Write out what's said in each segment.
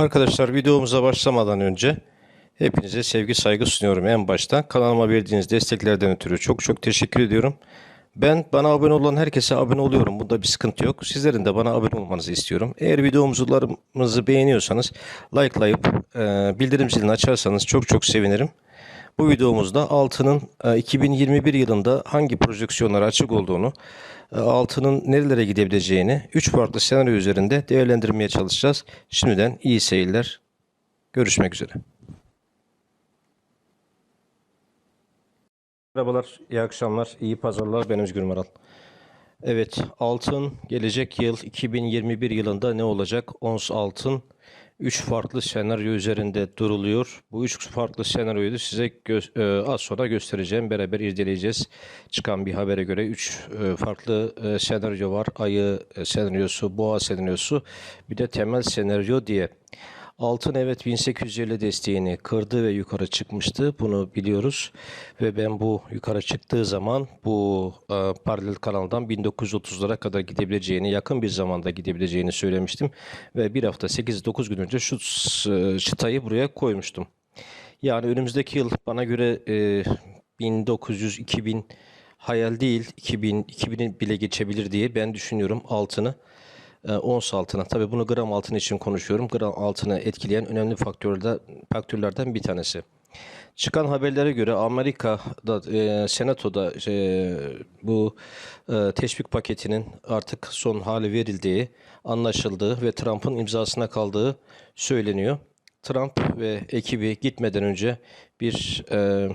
Arkadaşlar videomuza başlamadan önce hepinize sevgi saygı sunuyorum en başta. Kanalıma verdiğiniz desteklerden ötürü çok çok teşekkür ediyorum. Ben bana abone olan herkese abone oluyorum. Bunda bir sıkıntı yok. Sizlerin de bana abone olmanızı istiyorum. Eğer videomuzu beğeniyorsanız likelayıp e, bildirim zilini açarsanız çok çok sevinirim. Bu videomuzda altının e, 2021 yılında hangi projeksiyonlara açık olduğunu, e, altının nerelere gidebileceğini 3 farklı senaryo üzerinde değerlendirmeye çalışacağız. Şimdiden iyi seyirler. Görüşmek üzere. Merhabalar, iyi akşamlar, iyi pazarlar. Ben Özgür Maral. Evet, altın gelecek yıl 2021 yılında ne olacak? Ons altın 3 farklı senaryo üzerinde duruluyor. Bu 3 farklı senaryoyu da size e, az sonra göstereceğim. Beraber irdeleyeceğiz. Çıkan bir habere göre 3 farklı e, senaryo var. Ayı e, senaryosu, boğa senaryosu, bir de temel senaryo diye. Altın evet 1850 desteğini kırdı ve yukarı çıkmıştı. Bunu biliyoruz. Ve ben bu yukarı çıktığı zaman bu e, paralel kanaldan 1930'lara kadar gidebileceğini, yakın bir zamanda gidebileceğini söylemiştim. Ve bir hafta 8-9 gün önce şu s- çıtayı buraya koymuştum. Yani önümüzdeki yıl bana göre e, 1900-2000 hayal değil, 2000 2000'i bile geçebilir diye ben düşünüyorum altını e, ons altına. Tabii bunu gram altın için konuşuyorum. Gram altını etkileyen önemli faktörler, faktörlerden bir tanesi. Çıkan haberlere göre Amerika'da e, Senato'da e, bu e, teşvik paketinin artık son hali verildiği anlaşıldığı ve Trump'ın imzasına kaldığı söyleniyor. Trump ve ekibi gitmeden önce bir e,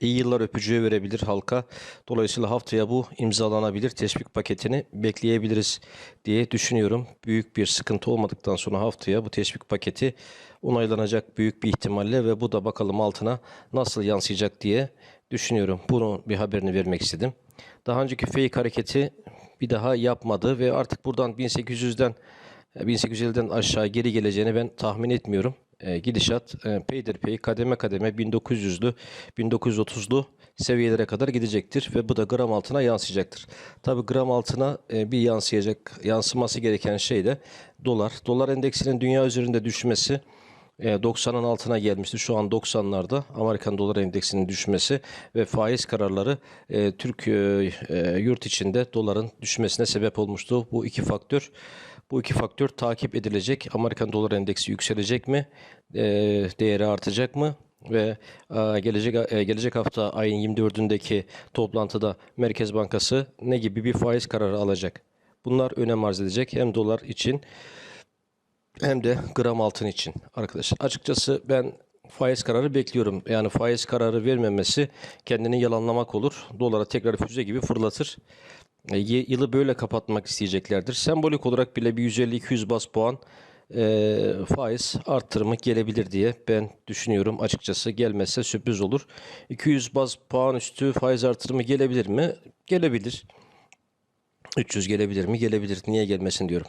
İyi yıllar öpücüğü verebilir halka. Dolayısıyla haftaya bu imzalanabilir teşvik paketini bekleyebiliriz diye düşünüyorum. Büyük bir sıkıntı olmadıktan sonra haftaya bu teşvik paketi onaylanacak büyük bir ihtimalle ve bu da bakalım altına nasıl yansıyacak diye düşünüyorum. Bunu bir haberini vermek istedim. Daha önceki fake hareketi bir daha yapmadı ve artık buradan 1800'den 1850'den aşağı geri geleceğini ben tahmin etmiyorum. E, gidişat e, peyderpey kademe kademe 1900'lü 1930'lu seviyelere kadar gidecektir ve bu da gram altına yansıyacaktır. Tabi gram altına e, bir yansıyacak yansıması gereken şey de dolar. Dolar endeksinin dünya üzerinde düşmesi e, 90'ın altına gelmişti. Şu an 90'larda Amerikan dolar endeksinin düşmesi ve faiz kararları e, Türk e, e, yurt içinde doların düşmesine sebep olmuştu. Bu iki faktör bu iki faktör takip edilecek. Amerikan dolar endeksi yükselecek mi? E, değeri artacak mı? Ve e, gelecek e, gelecek hafta ayın 24'ündeki toplantıda Merkez Bankası ne gibi bir faiz kararı alacak? Bunlar önem arz edecek hem dolar için hem de gram altın için arkadaşlar. Açıkçası ben faiz kararı bekliyorum. Yani faiz kararı vermemesi kendini yalanlamak olur. Dolara tekrar füze gibi fırlatır. E, yılı böyle kapatmak isteyeceklerdir. Sembolik olarak bile bir 150-200 bas puan e, faiz arttırımı gelebilir diye ben düşünüyorum açıkçası. Gelmezse sürpriz olur. 200 bas puan üstü faiz artırımı gelebilir mi? Gelebilir. 300 gelebilir mi? Gelebilir. Niye gelmesin diyorum.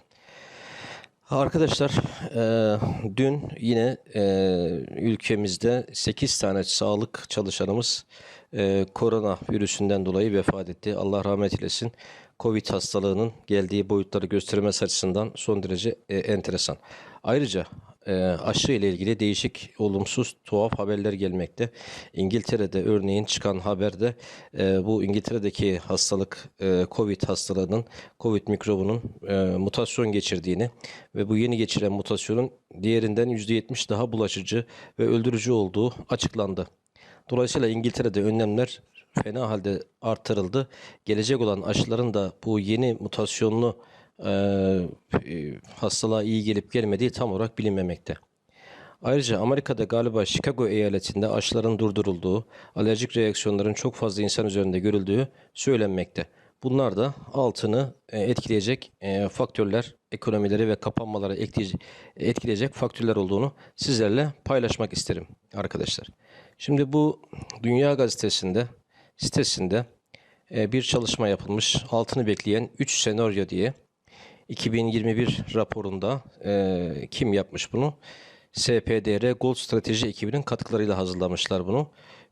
Arkadaşlar, eee, dün yine eee, ülkemizde 8 tane sağlık çalışanımız eee korona virüsünden dolayı vefat etti. Allah rahmet eylesin. Covid hastalığının geldiği boyutları göstermesi açısından son derece eee, enteresan. Ayrıca eee, aşı ile ilgili değişik olumsuz tuhaf haberler gelmekte. İngiltere'de örneğin çıkan haberde eee, bu İngiltere'deki hastalık eee, Covid hastalığının Covid mikrobunun eee, mutasyon geçirdiğini ve bu yeni geçiren mutasyonun diğerinden %70 daha bulaşıcı ve öldürücü olduğu açıklandı. Dolayısıyla İngiltere'de önlemler fena halde artırıldı. Gelecek olan aşıların da bu yeni mutasyonlu eee, e, hastalığa iyi gelip gelmediği tam olarak bilinmemekte. Ayrıca Amerika'da galiba Chicago eyaletinde aşıların durdurulduğu, alerjik reaksiyonların çok fazla insan üzerinde görüldüğü söylenmekte. Bunlar da altını e, etkileyecek e, faktörler, ekonomileri ve kapanmaları etkileyecek faktörler olduğunu sizlerle paylaşmak isterim arkadaşlar. Şimdi bu Dünya Gazetesi'nde sitesinde e, bir çalışma yapılmış. Altını bekleyen 3 senaryo diye. 2021 raporunda e, kim yapmış bunu? SPDR Gold Strateji ekibinin katkılarıyla hazırlamışlar bunu.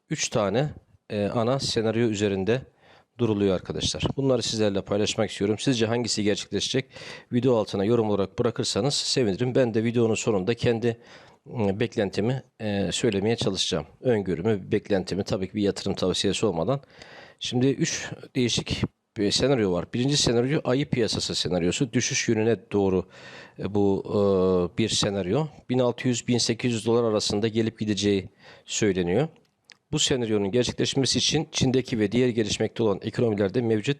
3 tane e, ana senaryo üzerinde duruluyor arkadaşlar. Bunları sizlerle paylaşmak istiyorum. Sizce hangisi gerçekleşecek? Video altına yorum olarak bırakırsanız sevinirim. Ben de videonun sonunda kendi beklentimi e, söylemeye çalışacağım. Öngörümü, beklentimi tabii ki bir yatırım tavsiyesi olmadan. Şimdi 3 değişik bir senaryo var. Birinci senaryo ayı piyasası senaryosu. Düşüş yönüne doğru e, bu e, bir senaryo. 1600-1800 dolar arasında gelip gideceği söyleniyor. Bu senaryonun gerçekleşmesi için Çin'deki ve diğer gelişmekte olan ekonomilerde mevcut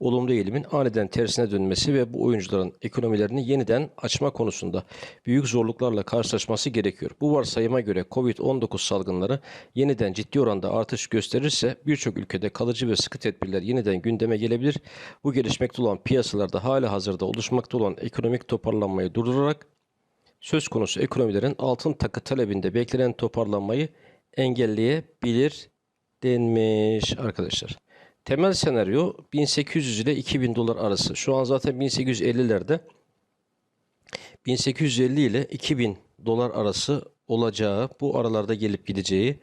olumlu eğilimin aniden tersine dönmesi ve bu oyuncuların ekonomilerini yeniden açma konusunda büyük zorluklarla karşılaşması gerekiyor. Bu varsayıma göre Covid-19 salgınları yeniden ciddi oranda artış gösterirse birçok ülkede kalıcı ve sıkı tedbirler yeniden gündeme gelebilir. Bu gelişmekte olan piyasalarda hala hazırda oluşmakta olan ekonomik toparlanmayı durdurarak söz konusu ekonomilerin altın takı talebinde beklenen toparlanmayı engelleyebilir denmiş arkadaşlar. Temel senaryo 1800 ile 2000 dolar arası. Şu an zaten 1850'lerde 1850 ile 2000 dolar arası olacağı, bu aralarda gelip gideceği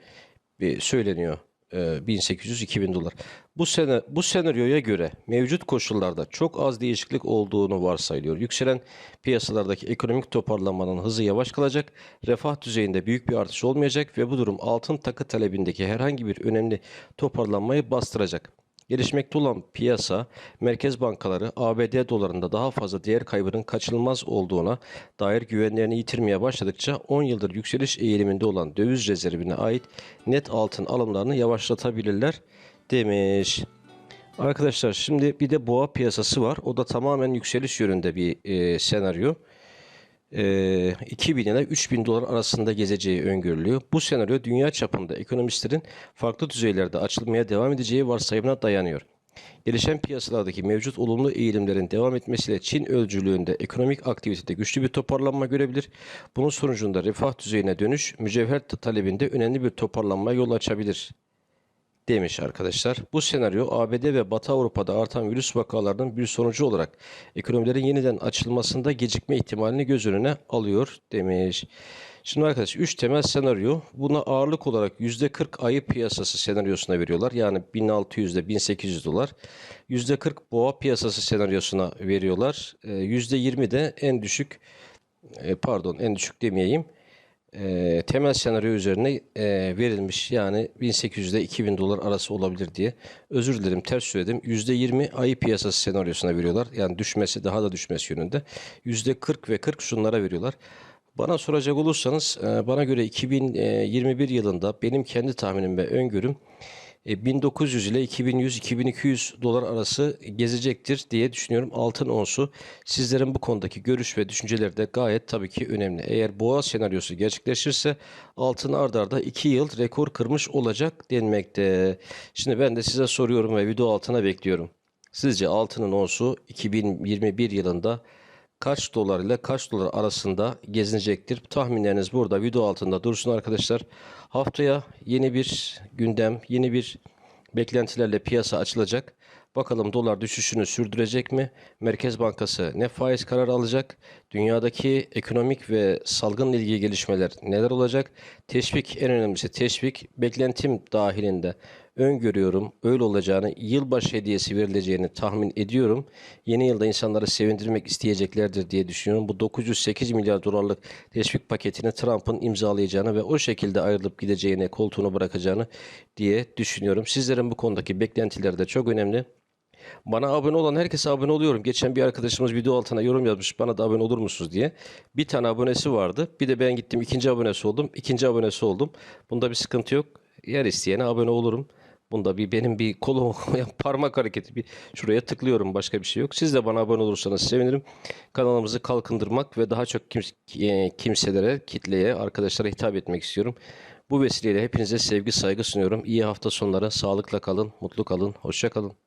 bir söyleniyor. Ee, 1800-2000 dolar. Bu sene bu senaryoya göre mevcut koşullarda çok az değişiklik olduğunu varsayılıyor. Yükselen piyasalardaki ekonomik toparlanmanın hızı yavaş kalacak, refah düzeyinde büyük bir artış olmayacak ve bu durum altın takı talebindeki herhangi bir önemli toparlanmayı bastıracak. Gelişmekte olan piyasa, merkez bankaları ABD dolarında daha fazla değer kaybının kaçınılmaz olduğuna dair güvenlerini yitirmeye başladıkça 10 yıldır yükseliş eğiliminde olan döviz rezervine ait net altın alımlarını yavaşlatabilirler demiş. Arkadaşlar şimdi bir de boğa piyasası var. O da tamamen yükseliş yönünde bir e, senaryo. E, 2000 ile 3000 dolar arasında gezeceği öngörülüyor. Bu senaryo dünya çapında ekonomistlerin farklı düzeylerde açılmaya devam edeceği varsayımına dayanıyor. Gelişen piyasalardaki mevcut olumlu eğilimlerin devam etmesiyle Çin öncülüğünde ekonomik aktivitede güçlü bir toparlanma görebilir. Bunun sonucunda refah düzeyine dönüş mücevher talebinde önemli bir toparlanma yol açabilir demiş arkadaşlar. Bu senaryo ABD ve Batı Avrupa'da artan virüs vakalarının bir sonucu olarak ekonomilerin yeniden açılmasında gecikme ihtimalini göz önüne alıyor demiş. Şimdi arkadaşlar 3 temel senaryo buna ağırlık olarak %40 ayı piyasası senaryosuna veriyorlar. Yani 1600 ile 1800 dolar. %40 boğa piyasası senaryosuna veriyorlar. Ee, %20 de en düşük e, pardon en düşük demeyeyim e, temel senaryo üzerine e, verilmiş. Yani 1800 ile 2000 dolar arası olabilir diye. Özür dilerim ters söyledim. %20 ayı piyasası senaryosuna veriyorlar. Yani düşmesi daha da düşmesi yönünde. %40 ve 40 şunlara veriyorlar. Bana soracak olursanız e, bana göre 2021 yılında benim kendi tahminim ve öngörüm e, 1900 ile 2100-2200 dolar arası gezecektir diye düşünüyorum. Altın onsu sizlerin bu konudaki görüş ve düşünceleri de gayet tabii ki önemli. Eğer boğa senaryosu gerçekleşirse altın ard arda 2 yıl rekor kırmış olacak denmekte. Şimdi ben de size soruyorum ve video altına bekliyorum. Sizce altının onsu 2021 yılında kaç dolar ile kaç dolar arasında gezinecektir? Tahminleriniz burada video altında dursun arkadaşlar. Haftaya yeni bir gündem, yeni bir beklentilerle piyasa açılacak. Bakalım dolar düşüşünü sürdürecek mi? Merkez Bankası ne faiz kararı alacak? Dünyadaki ekonomik ve salgınla ilgili gelişmeler neler olacak? Teşvik en önemlisi teşvik beklentim dahilinde öngörüyorum. Öyle olacağını, yılbaşı hediyesi verileceğini tahmin ediyorum. Yeni yılda insanları sevindirmek isteyeceklerdir diye düşünüyorum. Bu 908 milyar dolarlık teşvik paketini Trump'ın imzalayacağını ve o şekilde ayrılıp gideceğini, koltuğunu bırakacağını diye düşünüyorum. Sizlerin bu konudaki beklentileri de çok önemli. Bana abone olan herkese abone oluyorum. Geçen bir arkadaşımız video altına yorum yazmış. Bana da abone olur musunuz diye. Bir tane abonesi vardı. Bir de ben gittim ikinci abonesi oldum. İkinci abonesi oldum. Bunda bir sıkıntı yok. Yer isteyene abone olurum. Bunda bir benim bir kolum parmak hareketi bir şuraya tıklıyorum başka bir şey yok. Siz de bana abone olursanız sevinirim. Kanalımızı kalkındırmak ve daha çok kims- e, kimselere, kitleye, arkadaşlara hitap etmek istiyorum. Bu vesileyle hepinize sevgi saygı sunuyorum. İyi hafta sonları, sağlıkla kalın, mutlu kalın, hoşça kalın.